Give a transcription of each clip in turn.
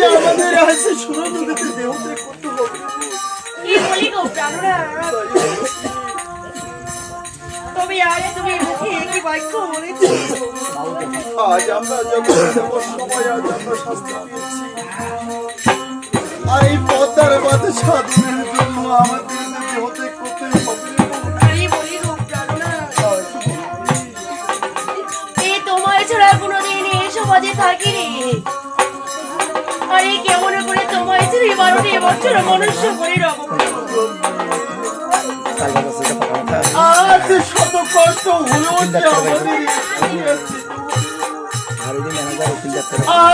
যে আমাদের আছে সুর নদীতে দেহ ত্যাগ করতে হবে। কি বলি গো প্রাণরা তবে আরে তুমি মুখে কি বাক্য বলেছ। আজ আমরা যখন সময় আজ আমরা শাস্তি পেয়েছি। আর এই পদ্মার মাঝে সাধনের জন্য আমাদের যে দেহ ত্যাগ করতে হবে। তোমার ছাড়া কোনোদিন এই সমাজে থাকিনি বারোটি বছর মনুষ্য করে রব আজ শত কষ্ট হলেও যে আমাদের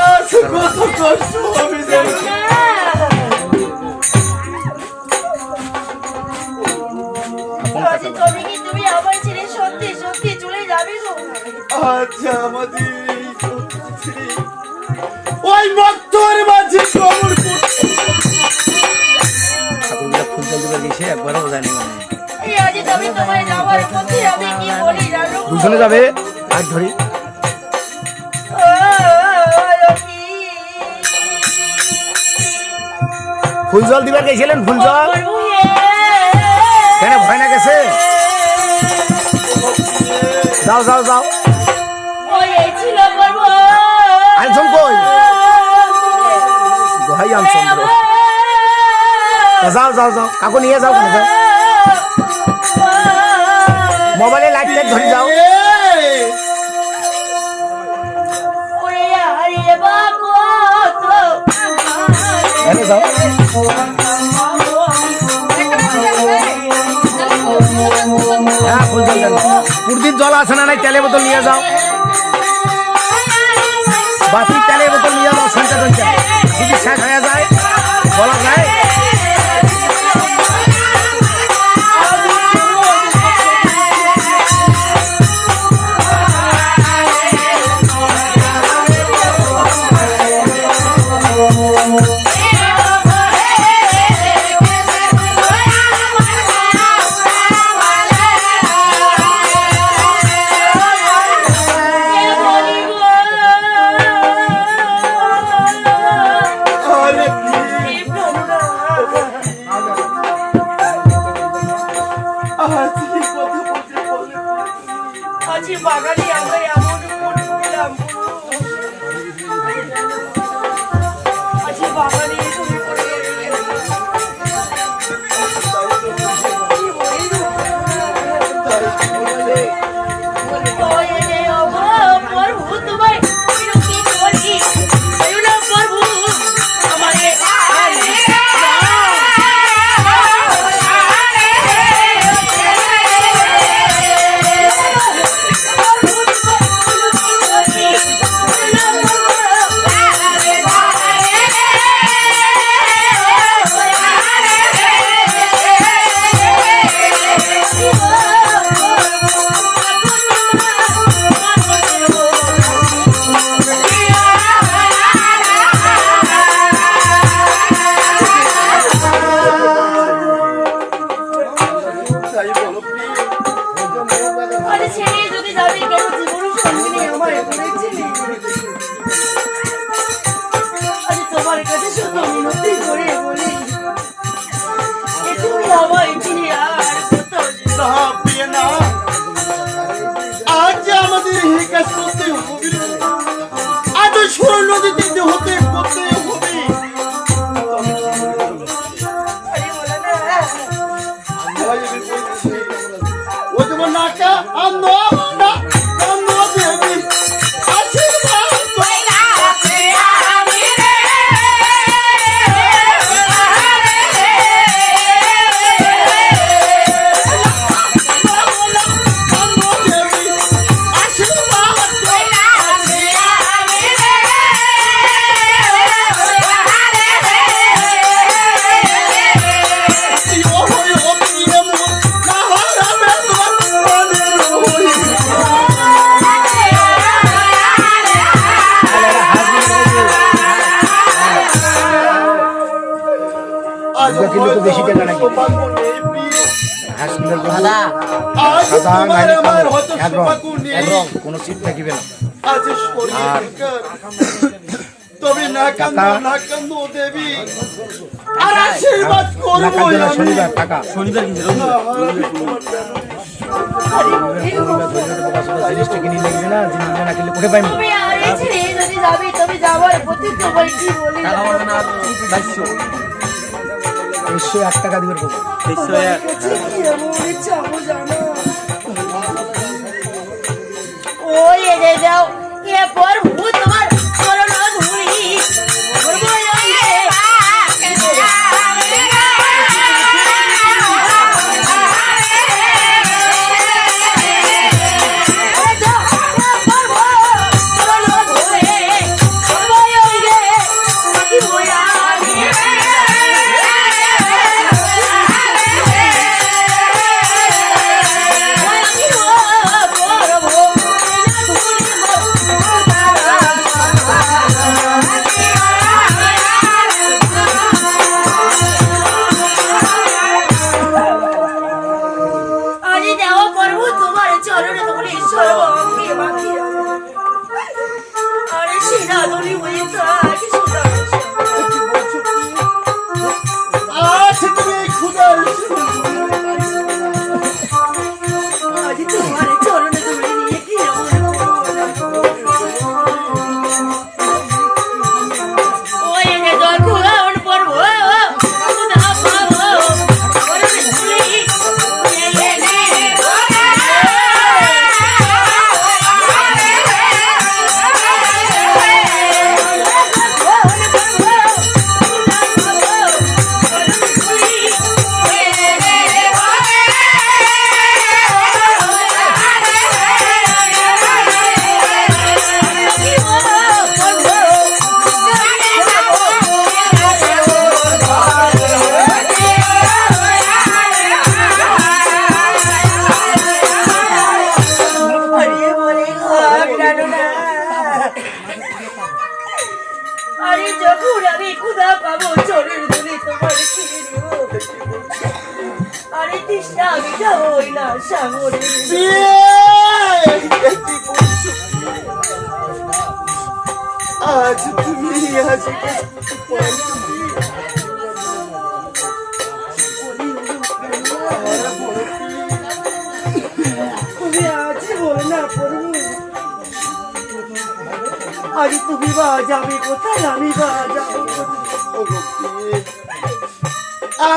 আজ কত কষ্ট হবে জানি না। আজ তবে কি তুমি আমার ছেড়ে সত্যি সত্যি চলে যাবে গো আজ আমাদের এই সত্যি ছেড়ে ওই মত্তর মাঝে কবর দুজনে যাবে। আর ধরি। ফুল জল দিবার গেছিলেন, ফুল জল? কেন ভয় না গেছে? যাও যাও যাও। আনছম কই? যাও যাও যাও। কাকু নিয়ে যাও কেন যাও মোবাইলে লাইট লাইট ধরে যাও। যাও হ্যাঁ জল আছে না নাই, তেলের বোতল নিয়ে যাও। বাতি তেলের বোতল নিয়ে যাও, সঞ্চয় সঞ্চয় যদি শেষ হয়ে যায়, বলা যায় আরে তোমার কাছে শুধু মিনতি করে বলি তুমি আমায় চিনি আর কোথাও আজ আমাদের কাজ করতে কোনো চিট থাকিবে না। তবে না কান্দো না কান্দো দেবী। আর আশীর্বাদ করব আমি শনিবার টাকা শনিবার কি বলি জিনিসটা কিনে লাগবে না জিনিস না কিনলে কোথায় পাইনি তুমি আর এই ছেড়ে যদি যাবে তুমি যাবার প্রতি তোমার কি বলি? এসে এক টাকা দিবেন দেবো বাইশশো এক। কাছে কি এমন ইচ্ছা আমার জানো ওই দাও এ পর ভূত তোমার আরে যখন আমি ক্ষুধা পাবো, চোরের দুলি তোমার কিনে আরে তৃষ্ণা, আমি যাবই না সাগরে। আজ তুমি আজ আরে তুমি বা যাবে কোথায়? আমি বা যাব?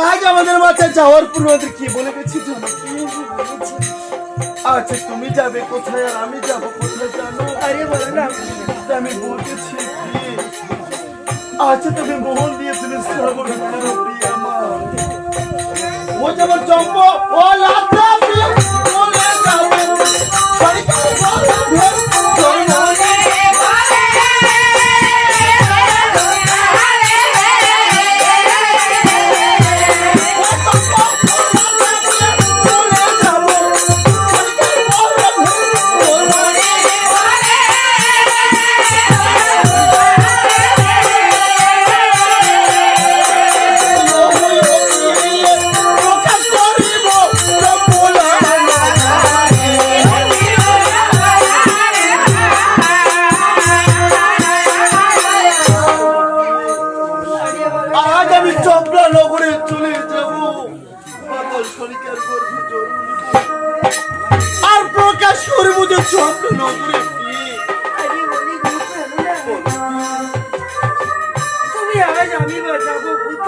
আজ আমাদের মাথায় যাওয়ার পূর্ব আমাদের কি বলে গেছি? আচ্ছা তুমি যাবে কোথায় আর আমি যাব কোথায় জানো? আরে বলে না। আমি বলতেছি আচ্ছা তুমি মোহন দিয়ে তুমি প্রিয়া মা। ও যেমন জম্ব ও লাতা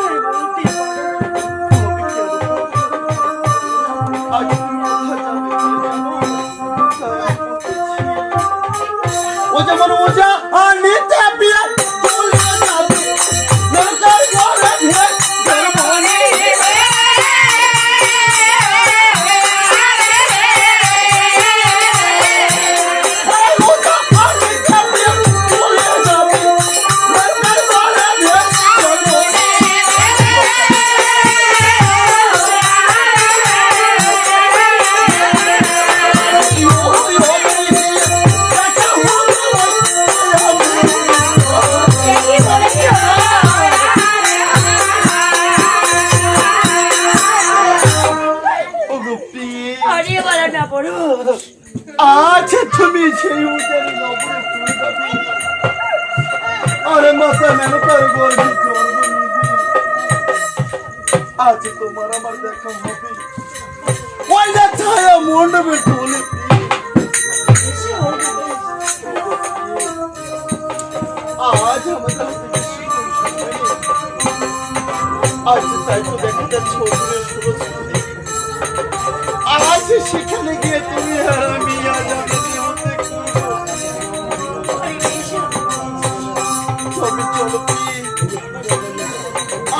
যাব কোথায় বলতে পারো আজ তুমি তুমি সেই উজারি নগরে চলে যাবে। আরে মাথা মেনকার গর্বে জন্ম নিবি। আজ তোমার আমার দেখা হবে। ওই যে ছায়া মণ্ডপে টোলে আজ আমাদের। আজ তাই তো দেখা যাচ্ছে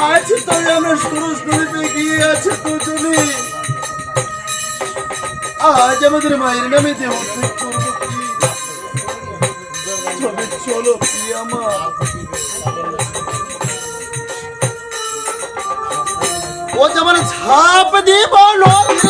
আজ তবে আমরা সুরজ নদীতে গিয়ে আছে দুজনে আজ আমাদের মায়ের নামে দেহ করব প্রিয়। তবে চলো ও যেমন ছাপ তেমনি মানুষ